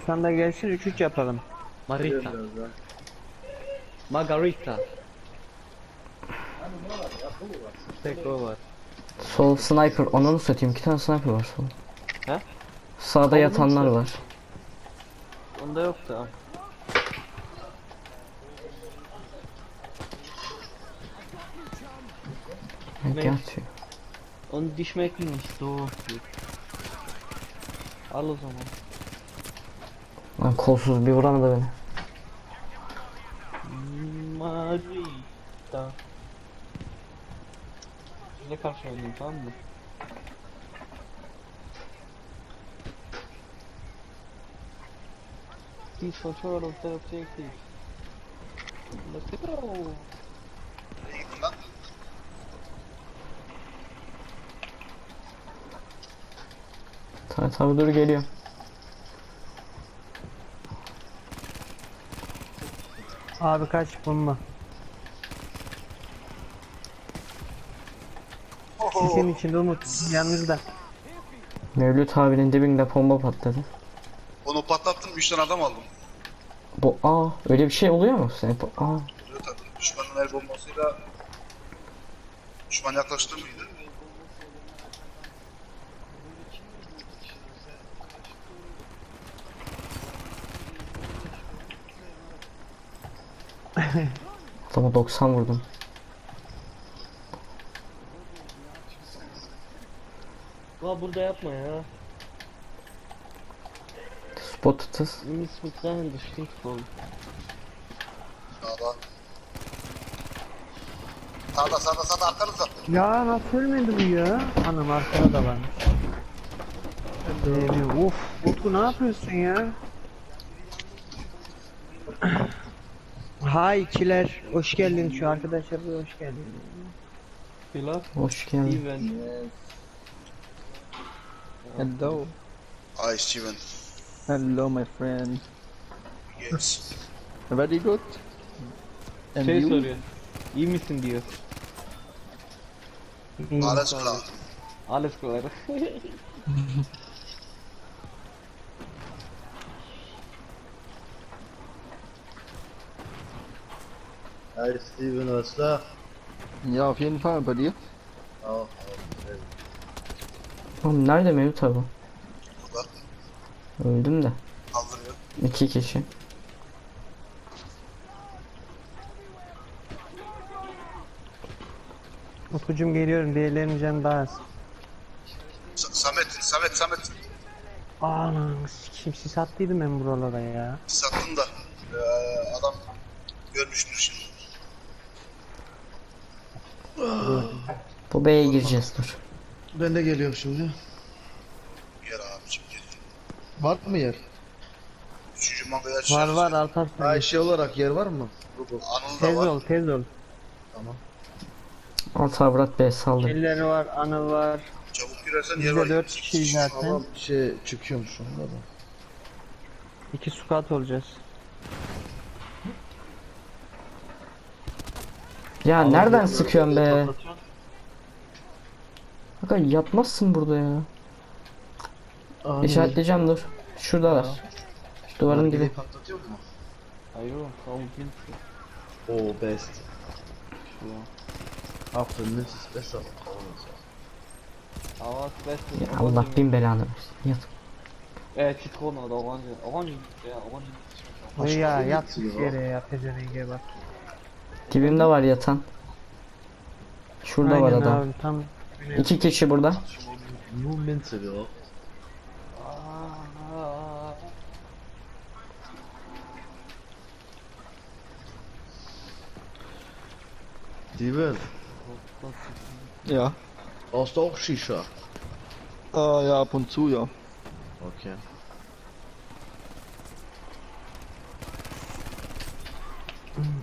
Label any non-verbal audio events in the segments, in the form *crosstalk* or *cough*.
Hasan da gelsin 3-3 yapalım. Marita. Margarita. Sol sniper. Ananı satayım. iki tane sniper var sol. He? Sağda yatanlar var. Onda yok da. Ne Ne? yatıyor? Onu dişmek miymiş? Doğru. Al o zaman. Lan kolsuz bir vuramadı beni. Marita. Ne karşı oynayayım tamam mı? Please control of the objective. Let's go. Tabii tabii dur geliyor. Abi kaç bomba. Sisin içinde Umut yanınızda. Mevlüt abinin dibinde bomba patladı. Onu patlattım 3 tane adam aldım. Bu aa öyle bir şey oluyor mu? Sen Oluyor tabii. Düşmanın el bombasıyla düşman yaklaştı mıydı? Adama 90 vurdum. La burada yapma ya. Spot tutuz. Miss McLaren düştük oğlum. Sağda. Sağda sağda sağda arkanızda. Ya nasıl ölmedi bu ya? Anam arkada da varmış. Ee, of Utku ne yapıyorsun ya? Hay ikiler hoş geldin şu arkadaşlar bir hoş geldin. Pilar. Hoş geldin. Steven. Hello. Ay Steven. Hello, my friend. Yes. Very good. And Şey you? soruyor. İyi misin diyor. Alles klar. Alles klar. *laughs* Hi Steven, was klar? Ja, auf jeden Fall. Bei dir? Auch. Oğlum nerede Mevlüt abi? Burada Öldüm de. kaldırıyor. İki kişi. Utkucum geliyorum diğerlerinin canı daha az. Sa- Samet, Samet, Samet. Anam kim sis attıydım ben buralara ya. Sattın da eee, adam görmüştür şimdi. Bu B'ye gireceğiz dur. Ben de geliyorum şimdi. Gel abicim gel. Var mı yer? Üçüncü mangayı Var açacağız. var Alparslan. Ayşe olarak yer var mı? Anıl Tez da var. ol tez ol. Alt avrat B saldı. Elleri var, Anıl var. Çabuk girersen yer var. de 4 kişiyiz zaten. Tamam şey çıkıyorum şu anda da. İki squat olacağız. Ya nereden sıkıyorsun be? Aga yapmazsın burada ya. Aa, İşaretleyeceğim dur. Şuradalar. Duvarın Nargileyi dibi. patlatıyor mu? Ayo, kaum bin. Oh, best. Besser. Aber das Beste Ya Allah bin belanı versin. Yat. Zitrone oder Orange. Orange, ja, Orange. Oy ya Başka yat yere ya pezevenge bak. Dibimde var yatan. Şurada var Aynen adam. abi, tam İki kişi burada. Geraucht. Ah, Steven, Ja. brauchst du auch Shisha? Äh, ja, ab und zu, ja. Okay.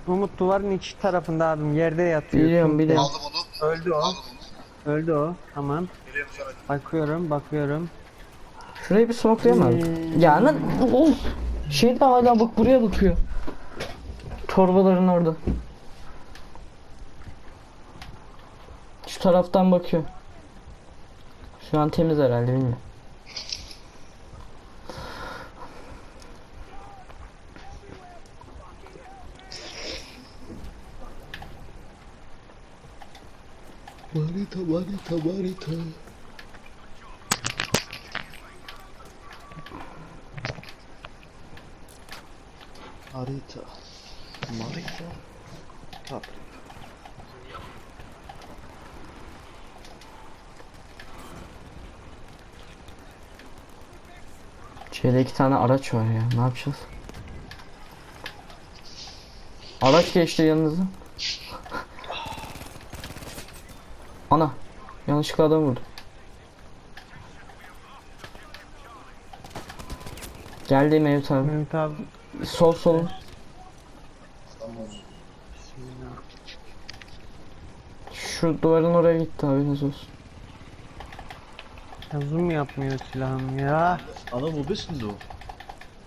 Umut duvarın iki tarafında abim yerde yatıyor. Biliyorum biliyorum. Aldım onu. Öldü o. Aldım onu. Öldü o. Tamam. Geliyorum sana. Bakıyorum bakıyorum. Şurayı bir smoklayamam. Ya lan of. Şey de hala bak buraya bakıyor. Torbaların orada. Şu taraftan bakıyor. Şu an temiz herhalde bilmiyorum. Manita manita manita. Harita. Marita. Kapri. Şeyde iki tane araç var ya. Ne yapacağız? Araç geçti yanınıza. Ana. Yanlışlıkla adam vurdu. Geldi Mevlüt abi. Mehmet abi Sol sol. Şu duvarın oraya gitti haberiniz olsun. ya zoom yapmıyor silahım ya. Denn du?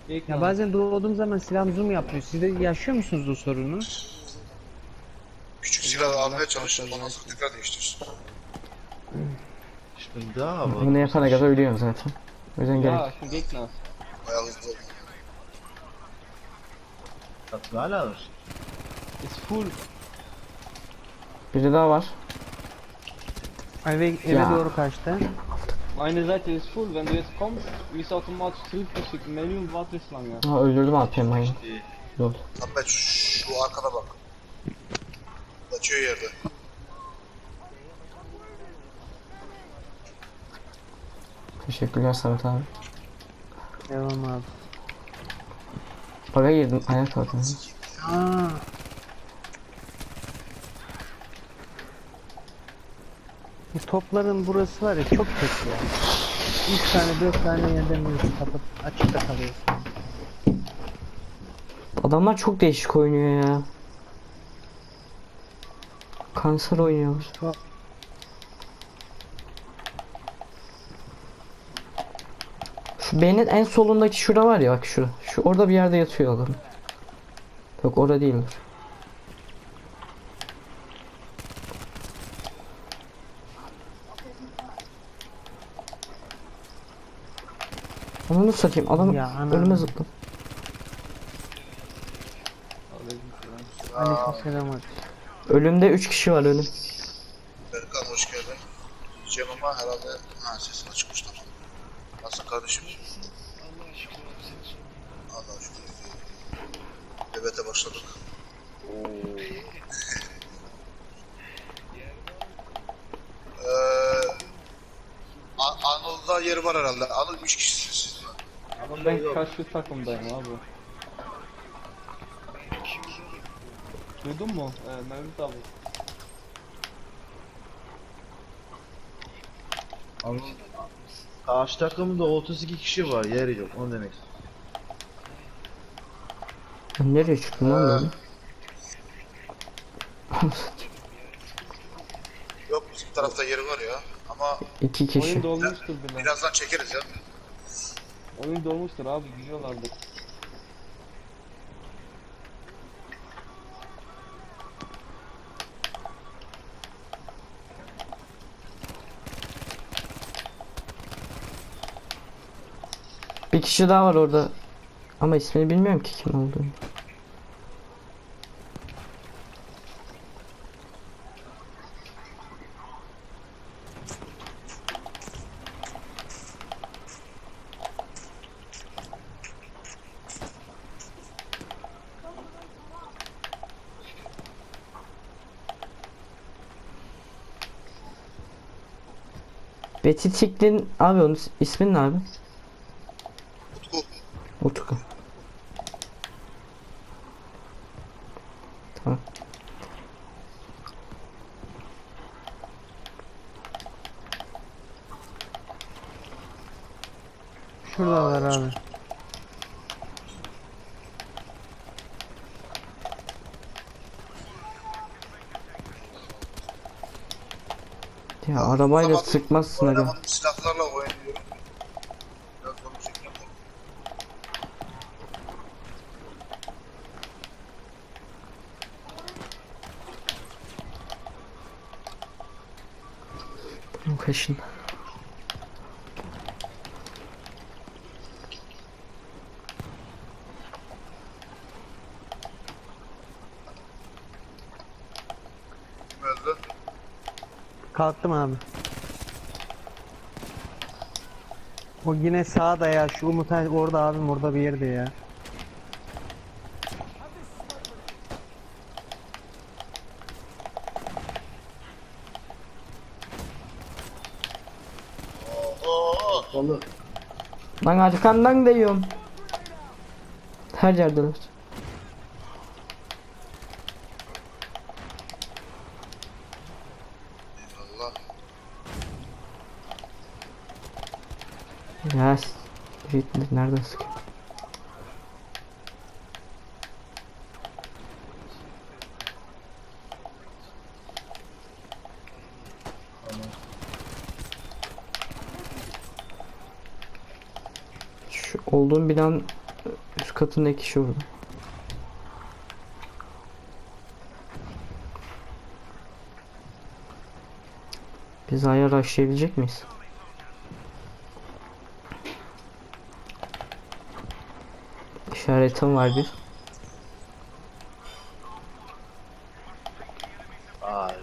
Gegner. Ya bazen doğduğum zaman silahım zoom yapıyor. Siz de yaşıyor musunuz o sorunu? Küçük silah almaya çalıştım. Ondan sonra tekrar değiştirsin. Ich bin da, aber. Bunu yapana kadar ölüyorum zaten. O yüzden gerek. İch bin Gegner. Bayağı hızlı oldu. Das war alles. Ist full. Biri daha var. Eve, eve Ya. doğru kaçtı. Meine Seite ist full. Wenn du jetzt kommst, wirst du automatisch zurückgeschickt. Million wartest lange. Ha öldürdüm APM'yi. Lol. Samet şu, şu arkada bak. Kaçıyor yerde. Teşekkürler Samet abi. Devam abi. Baga girdim ayağa kalktım. Aa. Bu topların burası var ya çok kötü ya. 3 tane 4 tane yerden bir kapatıp açıkta kalıyor. Adamlar çok değişik oynuyor ya. Kanser oynuyor. Şu beynin en solundaki şura var ya bak şu. Şu orada bir yerde yatıyor adam. Yok orada değildir. Onu satayım adam Ya ana. önüme zıpladı. Aleykümselam abi. Ölümde 3 kişi var ölüm. Berkan hoş geldin. Diyeceğim ama herhalde ha sesin açıkmış tamam. Nasılsın kardeşim? Allah'a şükür. Nöbete başladık. Eee A- Anıl'da yeri var herhalde. Anıl 3 kişisiniz? Aber ben karşı takımdayım abi. Duydun mu? Ee, Mehmet abi. Anıl. Karşı takımda 32 kişi var, yer yok. O demek. Ben nereye çıktım lan böyle? Yok bizim tarafta yeri var ya. Ama 2 kişi. Oyun dolmuştur bile. birazdan çekeriz ya. Oyun dolmuştur abi gidiyorlardır. Kişi daha var orada. Ama ismini bilmiyorum ki kim olduğunu. Betty Tiklin abi onun is- ismin ne abi? Utku. Tamam. Şurada var abi. Ya arabayla Ama sıkmazsın aga. Silahlarla oynuyorum. Biraz onu çekeyim. Öldü? Kalktım abi. O yine sağda ya şu Umut orada abim orada bir yerde ya. Oo, Vallahi Lan arkandan değiyorum. Her yerdeler. eyvallah. Ya s- Ritmi nereden sıkıyor? Şu olduğum binanın üst katındaki kişi vurdu. Biz ayar aşayabilecek miyiz? İşaretim var bir. Alter.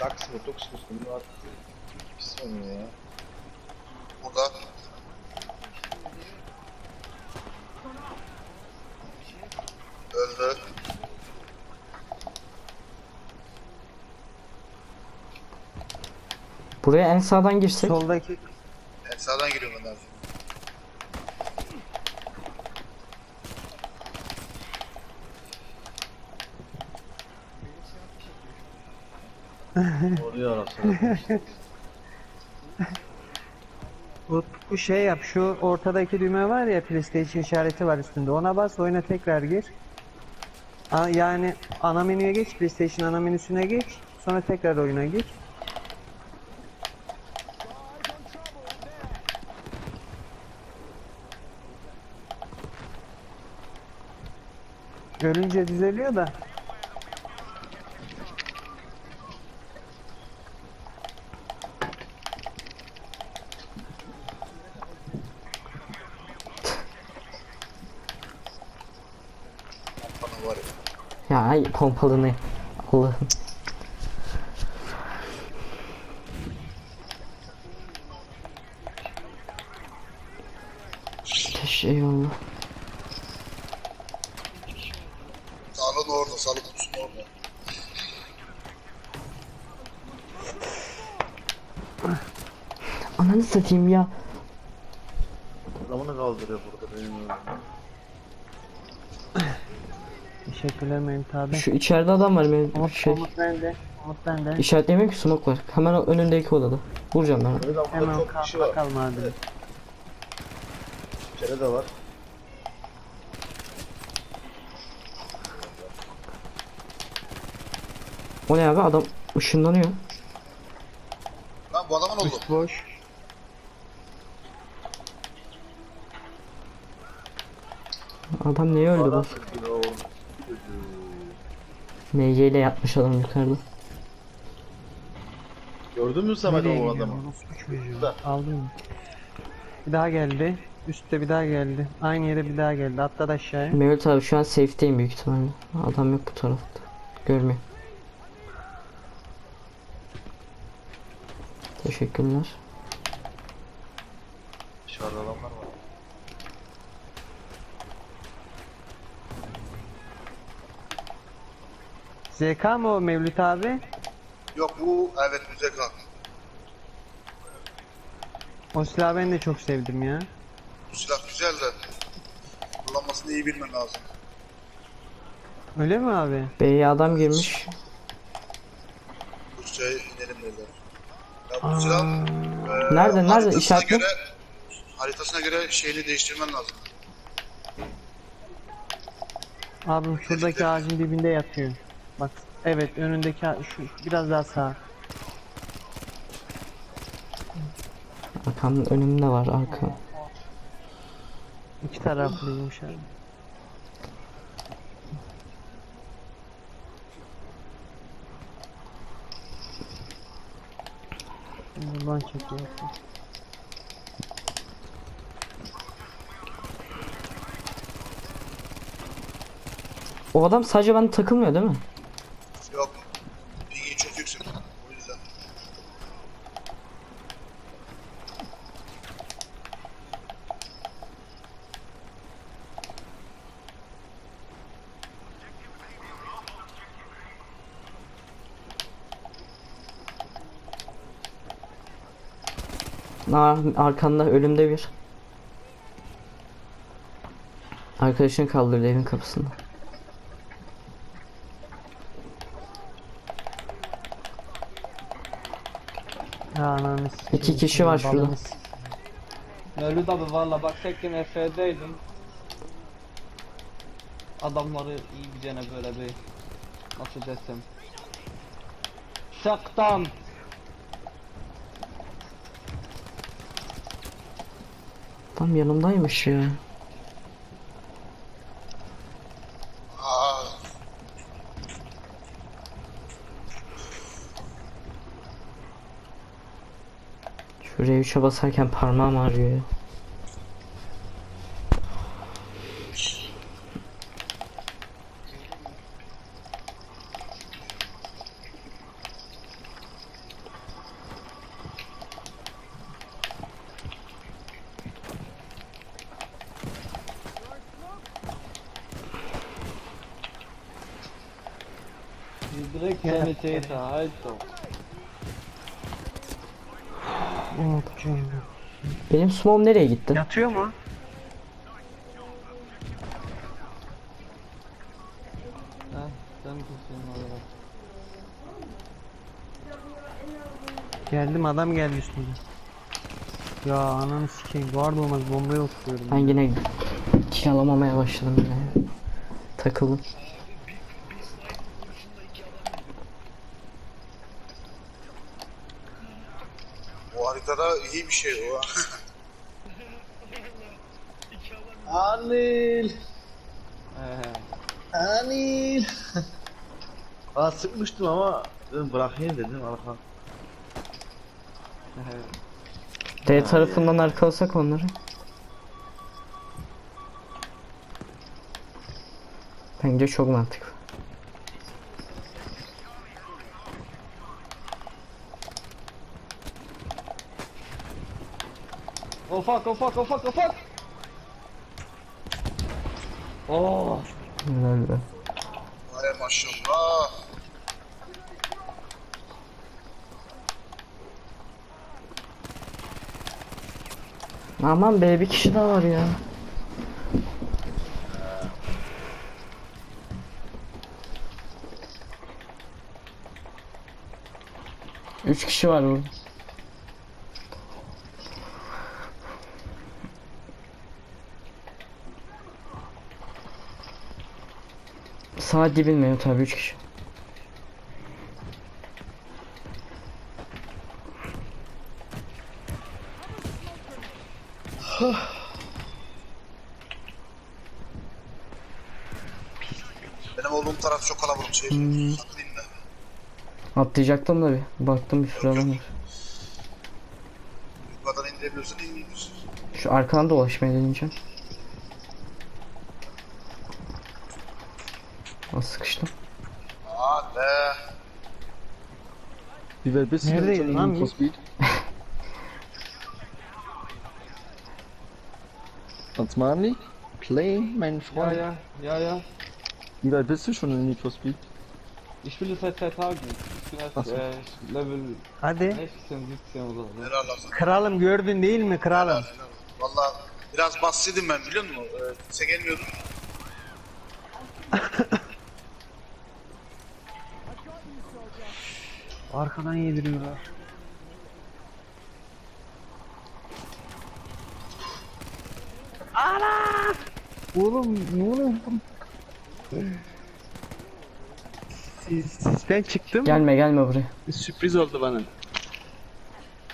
Dax mı? Tux musun? Ne var? Pis oynuyor ya. Burada. Öldü. Buraya en sağdan girsek. Soldaki En sağdan giriyorum ben abi. Oluyor arasında. bu, bu şey yap şu ortadaki düğme var ya PlayStation işareti var üstünde ona bas oyuna tekrar gir. A- yani ana menüye geç PlayStation ana menüsüne geç sonra tekrar oyuna gir. Ölünce düzeliyor da. Ya ay pompalı ne? Allah'ım. Ananı satayım ya. Adamını kaldırıyor burada benim önümde. teşekkürler Mehmet abi. Şu içeride adam var benim Umut, şey. Umut bende. Umut bende. İşaretlemiyorum ki smoke var. Hemen önündeki odada. Vuracağım ben. burada Hemen çok kal kişi var. bakalım abi. İçeri de var. O ne abi adam ışınlanıyor. Lan bu adamın oldu. Üst boş. Adam neye öldü bak. MG ile yatmış adam yukarıda. Gördün mü Samet Nereye o gidiyor? adamı? Çocuğu. Burada. Aldım. Bir daha geldi. Üstte bir daha geldi. Aynı yere bir daha geldi. Atladı aşağıya. Mevlüt abi şu an safe'teyim büyük ihtimalle. Adam yok bu tarafta. Görmüyor. Teşekkürler. Dışarıda adamlar var. ZK mı o Mevlüt abi? Yok bu evet müze kalk. O silahı ben de çok sevdim ya. Bu silah güzel de kullanmasını iyi bilmen lazım. Öyle mi abi? B'ye adam girmiş. Rusça'ya inelim beyler. Ya bu silah eee, Nerede, nerede? haritasına göre haritasına göre şeyini değiştirmen lazım. Abim şuradaki ağacın dibinde yatıyor. Bak evet önündeki şu biraz daha sağ. Arkamın önümde var arka. İki taraflıymış abi. Buradan çekiyor. O adam sadece bana takılmıyor değil mi? Yok. Pingi çok yüksek. O yüzden. Aa, arkanda ölümde bir. Arkadaşını kaldırdı evin kapısında. Ananı. İki kişi var şurada. Mevlüt abi valla bak tekken Efe'deydim. Adamları iyi gidene böyle bir nasıl desem. Şaktan. Tam yanımdaymış ya. Şuraya 3'e basarken parmağım ağrıyor ya. Halt doch. Unuttum. Benim smoke'um nereye gitti? Yatıyor mu? Sen kimsin? Geldim adam geldi üstüme. Ya ananı sikeyim. Guard olmaz bombaya oturuyorum. Ben yine kill alamamaya başladım yine. Takıldım. Haritada iyi bir şey o. *laughs* Anil. Anil. *laughs* Aa sıkmıştım ama dedim bırakayım dedim arka. D tarafından arkalasak onları. Bence çok mantıklı. Oh fuck, oh fuck, oh fuck, oh fuck! Oh, Helal be. Vay maşallah. Aman be bir kişi daha var ya. Üç kişi var burada. Sağ dibin mi? Tabii üç kişi. Benim olduğum taraf çok kalabalık şey. Hmm. Atlayayım da. Atlayacaktım da bir. Baktım bir sürü adam var. Yukarıdan indirebiliyorsan indiriyorsun. Şu arkadan dolaşmaya deneyeceğim. Nasıl sıkıştım? Aa be. Wie weit bist du Nerede denn schon lan in bu? Speed? *laughs* Osmani? Play, mein ja, Freund. ja, ja, ja. Wie weit bist du schon in Need for Speed? Ich spiele seit zwei Tagen. Ich bin erst so. äh, Level Hadi. 16, 17 oder so. Helal olsun. Kralım gördün değil mi kralım? Valla biraz bassıydım ben biliyor musun? Ee, kimse gelmiyordu. Arkadan yediriyorlar. Ana! Oğlum ne oluyor? Siz, sizden çıktım. Gelme gelme buraya. Sürpriz oldu bana.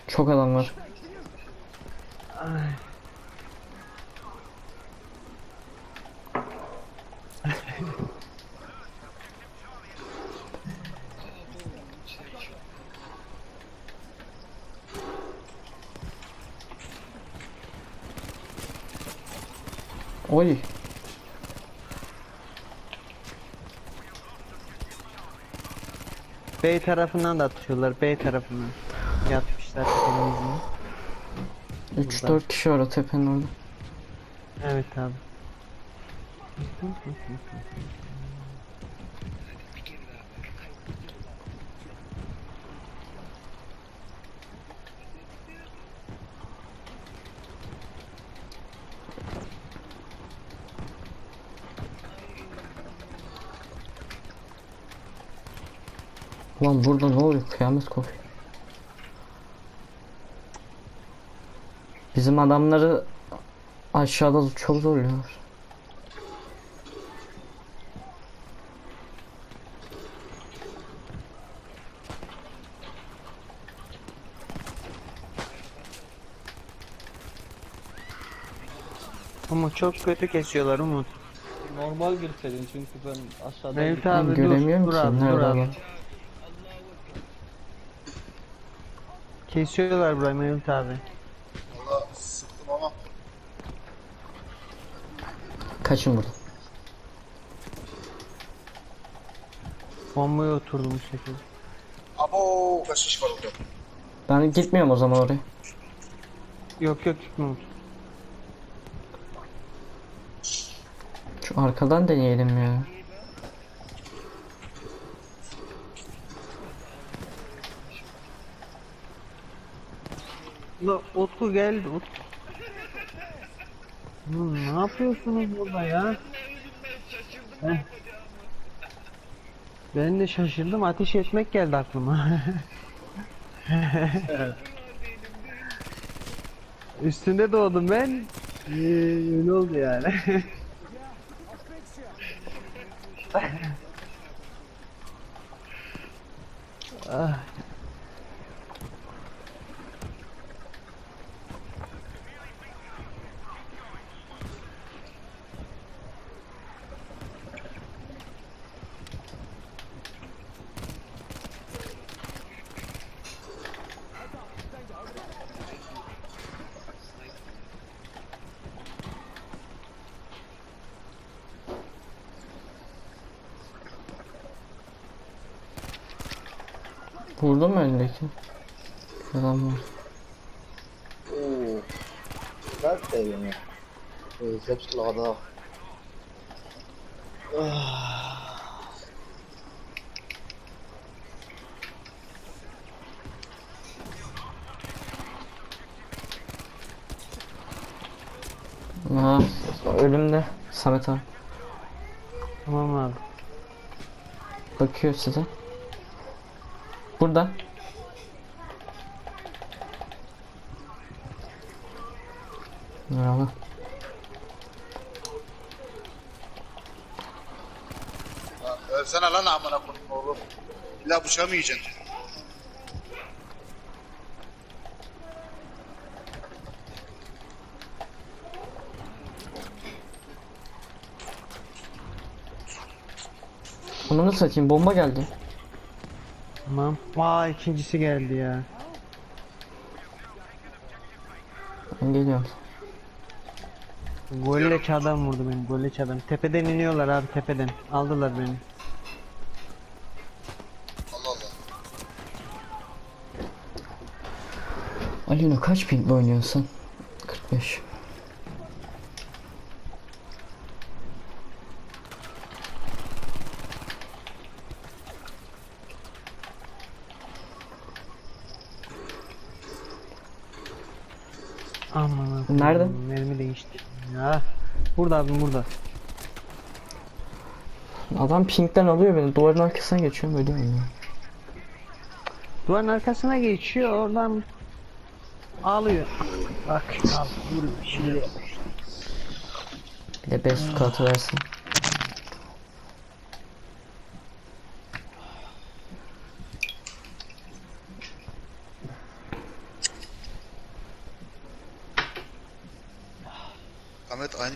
Çok adam var. Oy. B tarafından da atışıyorlar. B tarafından. Yatmışlar tepenin yüzüne. 3-4 kişi var o tepenin orada. Evet abi. Ulan burada ne oluyor? Kıyamet kopuyor. Bizim adamları aşağıda çok zorluyorlar. Umut çok kötü kesiyorlar Umut. Normal girseydin çünkü ben aşağıdan Mevlüt abi dur, göremiyorum dur ki abi, dur nerede abi. adam. Kesiyorlar burayı Mevlüt abi. Valla sıktım ama Kaçın buradan. Bombaya oturdum bu şekilde. abo kaç kişi var orada? Ben gitmiyorum o zaman oraya. Yok yok gitme Umut. Şu arkadan deneyelim ya. La Utku geldi Utku. Oğlum ne yapıyorsunuz burada ya? Ben de şaşırdım ateş etmek geldi aklıma. *laughs* Üstünde doğdum ben. Ee, öyle oldu yani. *laughs* ah. Vurdun mu öndeki? Adam var. Oh. Bleibt der Junge. Äh, Selbstlader. Aa, ölümde. Samet abi. Tamam abi. Bakıyor size. Burada. Merhaba. Ölsene lan amına koyayım oğlum. İlla bıçağı mı yiyeceksin? Onu nasıl satayım? Bomba geldi. Tamam. Vay ikincisi geldi ya. Geliyorum. Golleç adam vurdu beni. Golleç adam. Tepeden iniyorlar abi tepeden. Aldılar beni. Allah Allah. Alino kaç ping oynuyorsun? 45. Aman Nerede? Mermi değişti. Ya. Burada abi burada. Adam pingden alıyor beni. Duvarın arkasına geçiyorum ölüyorum ya. Duvarın arkasına geçiyor oradan alıyor. Bak al vur şimdi. Bir de 5 su katı versin.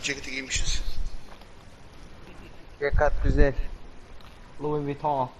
Ceketi giymişiz. Yakat güzel. Louis Vuitton.